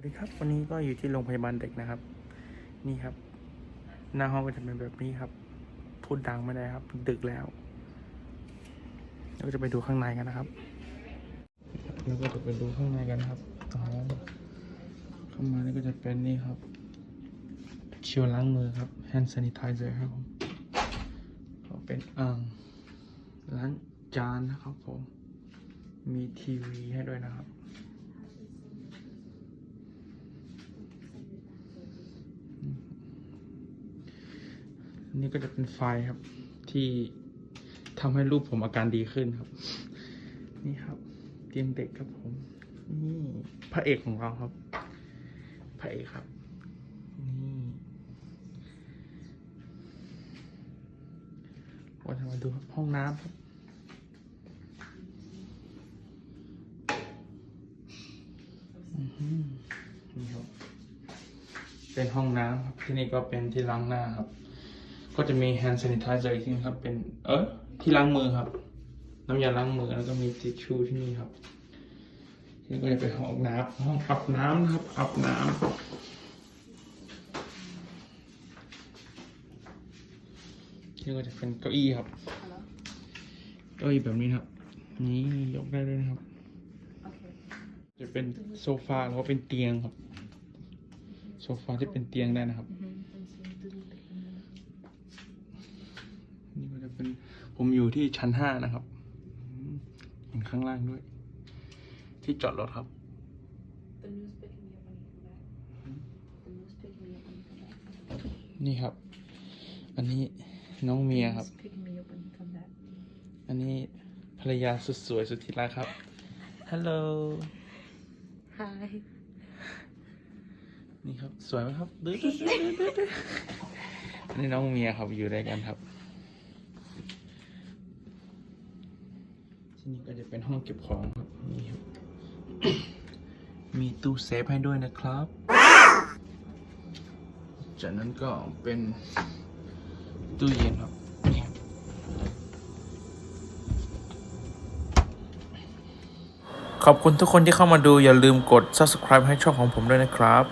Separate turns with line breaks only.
สวัสดีครับวันนี้ก็อยู่ที่โรงพยาบาลเด็กนะครับ นี่ครับ หน้าห้องก็จะเป็นแบบนี้ครับ พูดดังไม่ได้ครับดึกแล้วเราก็จะไปดูข้างในกันนะครับเราก็จะไปดูข้างในกันครับอ๋อเข้ามานี่ก็จะเป็นนี่ครับเชียวล้างมือครับ hand sanitizer ครับผมก็เป็นอ่างล้างจานนะครับผมมีทีวีให้ด้วยนะครับ นี่ก็จะเป็นไฟครับ ที่ทำให้ลูกผมอาการดีขึ้นครับ นี่ครับ เตียงเด็กครับผม นี่พระเอกของเราครับพระเอกครับ นี่ว่าจะมาดูครับห้องน้ำครับนี่ครับ เป็นห้องน้ำครับที่นี่ก็เป็นที่ล้างหน้าครับ ก็จะมี hand sanitizer อีกที่นี่ครับ เป็น เออที่ล้างมือครับ น้ำยาล้างมือแล้วก็มีทิชชู่ที่นี่ครับที่นี่ก็จะเป็นห้องน้ำห้องอาบน้ำนะครับอาบน้ำที่นี่ก็จะเป็นเก้าอี้ครับเก้าอี้แบบนี้ครับ นี่ยกได้ด้วยนะครับ จะเป็นโซฟาหรือว่าเป็นเตียงครับ โซฟาที่เป็นเตียงได้นะครับ นี่ก็จะ เป็นผมอยู่ที่ชั้นห้านะครับอืมเห็นข้างล่างด้วย ที่จอดรถครับ
The news picking me up when you come back. The news picking me up when you come back.
นี่ครับ อันนี้น้องเมียครับ
News picking me up when you come back.
อันนี้ภรรยาสุดสวยสุดที่รักครับฮัลโหล
Hi.
นี่ครับ สวยไหมครับดื้อดื้อดื้อดื้อดื้อดื้ออันนี้น้องเมียครับอยู่ด้วยกันครับ ที่นี่ก็จะเป็นห้องเก็บของครับนี่ครับ มีตู้เซฟให้ด้วยนะครับ จากนั้นก็เป็นตู้เย็นครับนี่ครับขอบคุณทุกคนที่เข้ามาดูอย่าลืมกด subscribe ให้ช่องของผมด้วยนะครับ